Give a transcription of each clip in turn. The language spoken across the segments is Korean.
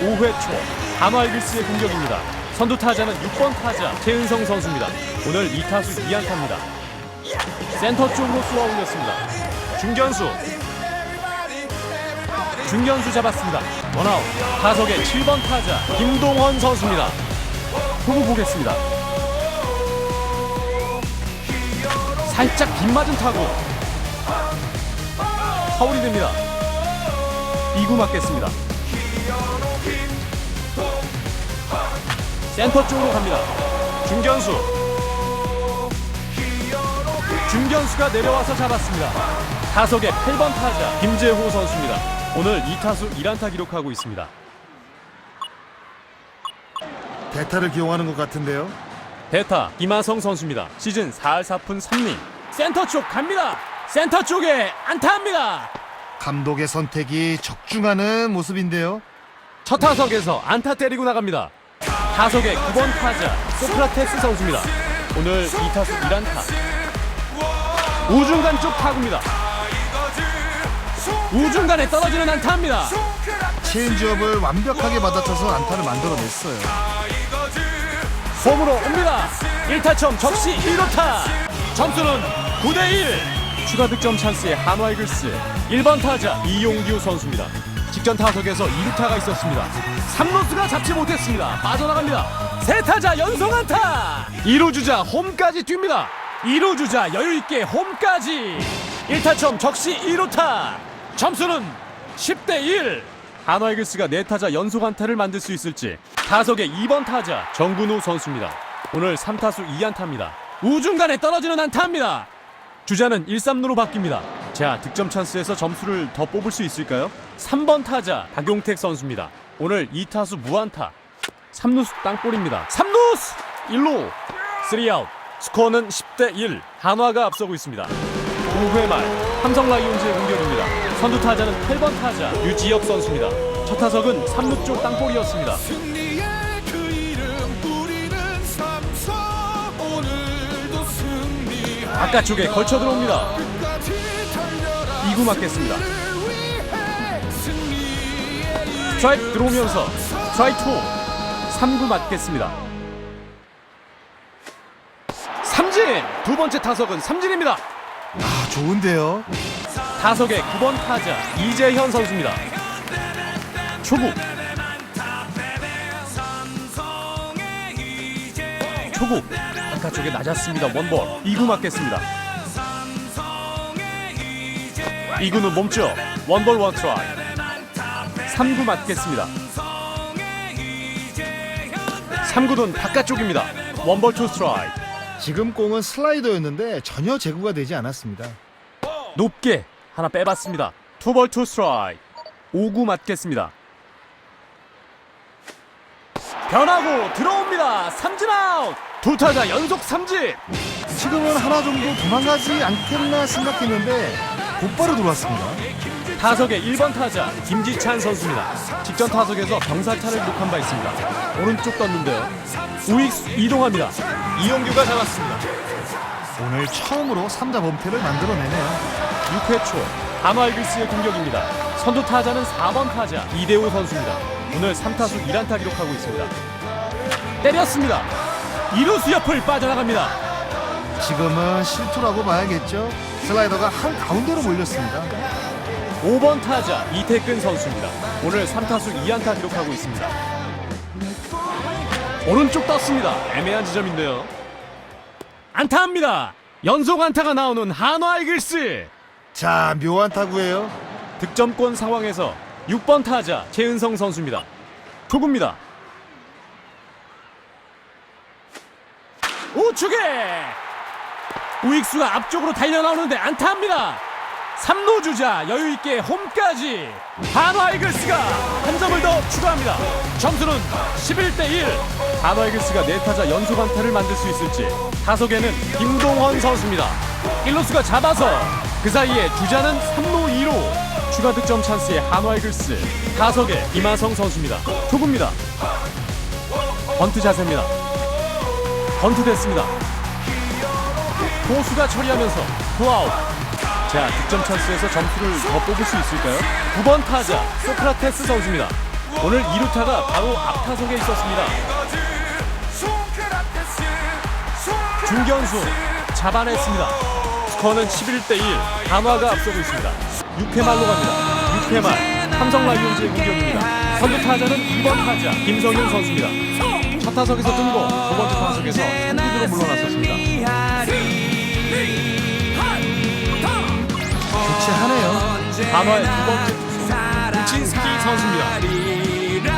5회 초 한화이글스의 공격입니다. 선두 타자는 6번 타자 최은성 선수입니다. 오늘 2타수 2안타입니다. 센터 쪽으로 쏘아 올렸습니다. 중견수 중견수 잡았습니다. 원아웃 타석의 7번 타자 김동원 선수입니다. 후보 보겠습니다. 살짝 빗맞은 타구 파울이 됩니다. 2구 맞겠습니다. 센터 쪽으로 갑니다. 중견수. 중견수가 내려와서 잡았습니다. 타석의 8번 타자 김재호 선수입니다. 오늘 2타수 1안타 기록하고 있습니다. 대타를 기용하는 것 같은데요. 대타 김하성 선수입니다. 시즌 4할 4푼 3리. 센터 쪽 갑니다. 센터 쪽에 안타합니다. 감독의 선택이 적중하는 모습인데요. 첫 타석에서 안타 때리고 나갑니다. 타석의 9번 타자 소크라테스 선수입니다. 오늘 2타수 1안타. 우중간 쪽 타구입니다. 우중간에 떨어지는 안타입니다. 체인지업을 완벽하게 받아쳐서 안타를 만들어냈어요. 홈으로 옵니다. 1타점 적시 1루타. 점수는 9대1. 추가 득점 찬스의 한화 이글스 1번 타자 이용규 선수입니다. 직전 타석에서 2루타가 있었습니다. 3루수가 잡지 못했습니다. 빠져나갑니다. 세 타자 연속 안타. 2루 주자 홈까지 뜁니다. 2루 주자 여유 있게 홈까지. 1타점 적시 2루타. 점수는 10대 1. 한화 이글스가 네 타자 연속 안타를 만들 수 있을지 타석의 2번 타자 정근우 선수입니다. 오늘 3타수 2안타입니다. 우중간에 떨어지는 안타입니다. 주자는 1, 3루로 바뀝니다. 자, 득점 찬스에서 점수를 더 뽑을 수 있을까요? 3번 타자 박용택 선수입니다. 오늘 2타수 무안타. 3루수 땅볼입니다. 3루수 1루 3아웃. 스코어는 10대 1. 한화가 앞서고 있습니다. 5회 말 삼성 라이온즈의 공격입니다. 선두 타자는 8번 타자 유지혁 선수입니다. 첫 타석은 3루 쪽 땅볼이었습니다. 승리 바깥쪽에 걸쳐 들어옵니다. 끝까지 달려라 2구 맞겠습니다. 스트라이크 들어오면서 스트라이크 2 3구 맞겠습니다. 삼진 두 번째 타석은 삼진입니다. 아, 좋은데요. 타석의 9번 타자 이재현 선수입니다. 초구 초구 바깥 쪽에 낮았습니다. 원볼 2구 맞겠습니다. 2구는 몸쪽 원볼 원트라이 3구 맞겠습니다. 3구는 바깥쪽입니다. 원볼 투 스트라이크 지금 공은 슬라이더였는데 전혀 제구가 되지 않았습니다. 높게 하나 빼봤습니다. 투볼 투 스트라이크 5구 맞겠습니다. 변하고 들어옵니다. 삼진 아웃. 두 타자 연속 삼진. 지금은 하나 정도 도망가지 않겠나 생각했는데 곧바로 들어왔습니다. 타석의 1번 타자 김지찬 선수입니다. 직전 타석에서 병살타를 기록한 바 있습니다. 오른쪽 떴는데요. 우익수 이동합니다. 이용규가 잡았습니다. 오늘 처음으로 3자 범퇴를 만들어내네요. 6회 초 한화 이글스의 공격입니다. 선두 타자는 4번 타자 이대호 선수입니다. 오늘 3타수 1안타 기록하고 있습니다. 때렸습니다. 이루수 옆을 빠져나갑니다. 지금은 실투라고 봐야겠죠. 슬라이더가 한 가운데로 몰렸습니다. 5번 타자 이태근 선수입니다. 오늘 3타수 2안타 기록하고 있습니다. 오른쪽 떴습니다. 애매한 지점인데요. 안타합니다. 연속 안타가 나오는 한화 이글스. 자, 묘한 타구예요. 득점권 상황에서 6번 타자 최은성 선수입니다. 초구입니다. 우측에 우익수가 앞쪽으로 달려 나오는데 안타합니다. 3루 주자 여유 있게 홈까지 한화 이글스가 한 점을 더 추가합니다. 점수는 11대 1. 한화 이글스가 네 타자 연속 안타를 만들 수 있을지 타석에는 김동원 선수입니다. 1루수가 잡아서 그 사이에 주자는 3루 2루 추가 득점 찬스의 한화 이글스 타석에 김하성 선수입니다. 초구입니다. 번트 자세입니다. 번트 됐습니다. 고수가 처리하면서 투아웃. 자, 득점 찬스에서 점수를 더 뽑을 수 있을까요? 9번 타자 소크라테스 선수입니다. 오늘 2루타가 바로 앞타석에 있었습니다. 중견수 잡아냈습니다. 스코어는 11대 1. 한화가 앞서고 있습니다. 6회 말로 갑니다. 6회 말 삼성 라이온즈의 공격입니다. 선두 타자는 2번 타자 김성윤 선수입니다. 첫 타석에서 뜬고 두 번째 타석에서 삼진으로 물러났었습니다. 교체하네요. 한화의 두 번째 투수 루친스키 선수입니다.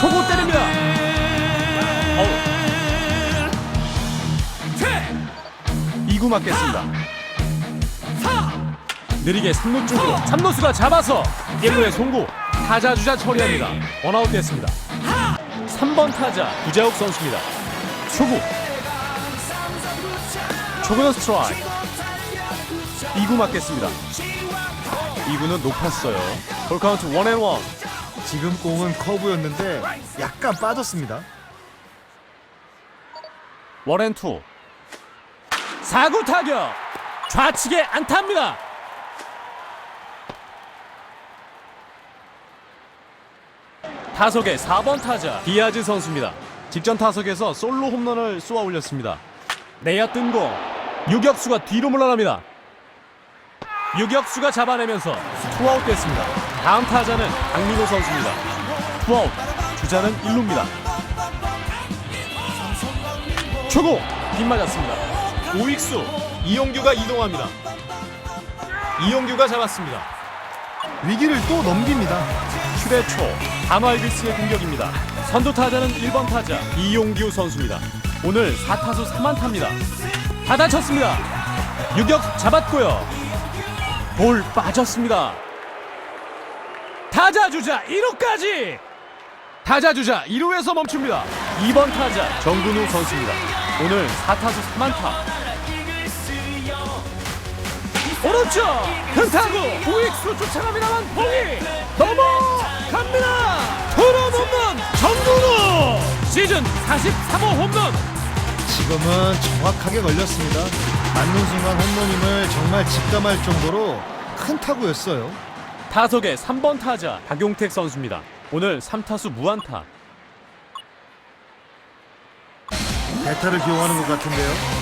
초구 때립니다. 어우. 2구 맞겠습니다. 느리게 3루 쪽으로 3루수가 잡아서 1루에 송구 타자 주자 처리합니다. 원아웃 됐습니다. 3번 타자 구자욱 선수입니다. 초구 초구는 스트라이크 2구 맞겠습니다. 2구는 높았어요. 볼 카운트 원앤원 지금 공은 커브였는데 약간 빠졌습니다. 원앤투 4구 타격 좌측에 안타입니다. 타석의 4번 타자 디아즈 선수입니다. 직전 타석에서 솔로 홈런을 쏘아 올렸습니다. 내야 뜬공 유격수가 뒤로 물러납니다. 유격수가 잡아내면서 투아웃 됐습니다. 다음 타자는 강민호 선수입니다. 투아웃 주자는 1루입니다. 초고 빗맞았습니다. 우익수 이용규가 이동합니다. 이용규가 잡았습니다. 위기를 또 넘깁니다. 7회 초 한화이글스의 공격입니다. 선두 타자는 1번 타자 이용규 선수입니다. 오늘 4타수 3안타입니다. 받아쳤습니다. 유격 잡았고요. 볼 빠졌습니다. 타자 주자 1루까지 타자 주자 1루에서 멈춥니다. 2번 타자 정근우 선수입니다. 오늘 4타수 3안타. 오른쪽 큰타구 우익수 쫓아갑니다만 공이 넘어갑니다 투런 홈런 정근우 시즌 43호 홈런 지금은 정확하게 걸렸습니다. 맞는 순간 홈런임을 정말 직감할 정도로 큰 타구였어요. 타석의 3번 타자 박용택 선수입니다 오늘 3타수 무안타 대타를 기용하는 것 같은데요.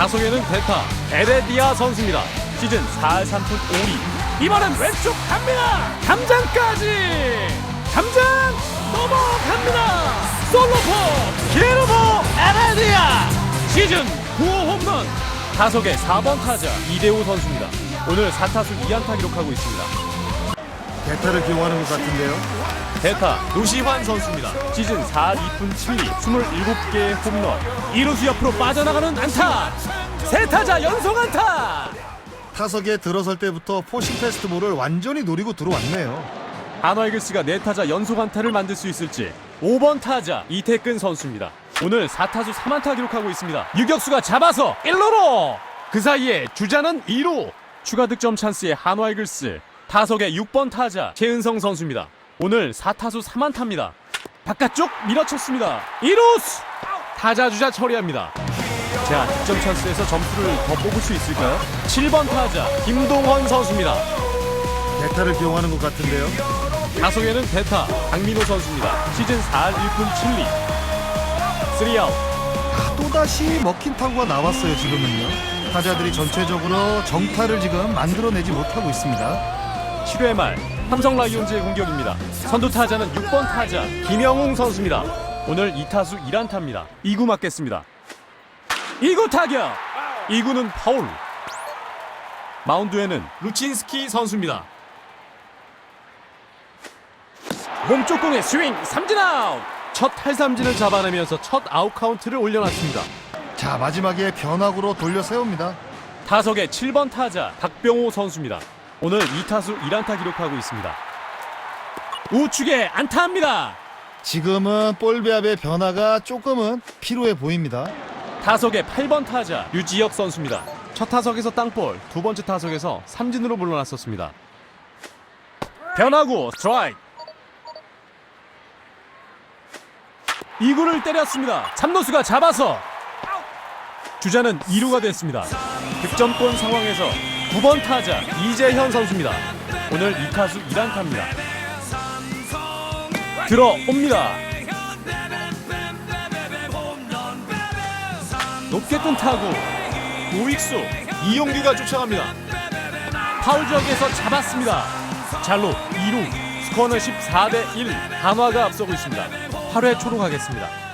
타석에는 대타 에레디아 선수입니다. 시즌 4할 3푼 5리. 이번엔 왼쪽 갑니다! 담장까지! 담장 넘어갑니다! 솔로포 기르보 에레디아! 시즌 9호 홈런. 타석의 4번 타자 이대호 선수입니다. 오늘 4타수 2안타 기록하고 있습니다. 대타를 기용하는 것 같은데요. 대타 노시환 선수입니다. 시즌 4 2분 7리 27개의 홈런 2루수 옆으로 빠져나가는 안타 세 타자 연속 안타 타석에 들어설 때부터 포싱 페스트볼을 완전히 노리고 들어왔네요. 한화이글스가 네 타자 연속 안타를 만들 수 있을지 5번 타자 이태근 선수입니다. 오늘 4타수 3안타 기록하고 있습니다. 유격수가 잡아서 1루로 그 사이에 주자는 2루 추가 득점 찬스의 한화이글스 타석의 6번 타자 최은성 선수입니다. 오늘 4타수 3안타입니다. 바깥쪽 밀어쳤습니다. 2루수 타자 주자 처리합니다. 자 득점 찬스에서 점수를 더 뽑을 수 있을까요? 7번 타자 김동헌 선수입니다. 대타를 기용하는 것 같은데요. 타석에는 대타 강민호 선수입니다. 시즌 4할 1푼 7리 3아웃 아, 또다시 먹힌 타구가 나왔어요 지금은요. 타자들이 전체적으로 정타를 지금 만들어내지 못하고 있습니다. 7회 말 삼성 라이온즈의 공격입니다. 선두 타자는 6번 타자 김영웅 선수입니다. 오늘 2타수 1안타입니다. 2구 맞겠습니다. 2구 타격! 2구는 파울. 마운드에는 루친스키 선수입니다. 몸쪽 공의 스윙 삼진 아웃! 첫 탈삼진을 잡아내면서 첫 아웃 카운트를 올려놨습니다. 자 마지막에 변화구로 돌려 세웁니다. 타석의 7번 타자 박병호 선수입니다. 오늘 2타수 1안타 기록하고 있습니다. 우측에 안타합니다. 지금은 볼 배합의 변화가 조금은 필요해 보입니다. 타석의 8번 타자 유지혁 선수입니다. 첫 타석에서 땅볼, 두 번째 타석에서 삼진으로 물러났었습니다. 변화구 스트라이크. 2구를 때렸습니다. 삼루수가 잡아서 주자는 2루가 됐습니다. 득점권 상황에서 9번 타자 이재현 선수입니다. 오늘 2타수 1안타입니다. 들어옵니다. 높게 뜬 타구 우익수 이용규가 쫓아갑니다. 파울 지역에서 잡았습니다. 잘로 2루 스코어는 14대 1 한화가 앞서고 있습니다. 8회 초로 가겠습니다.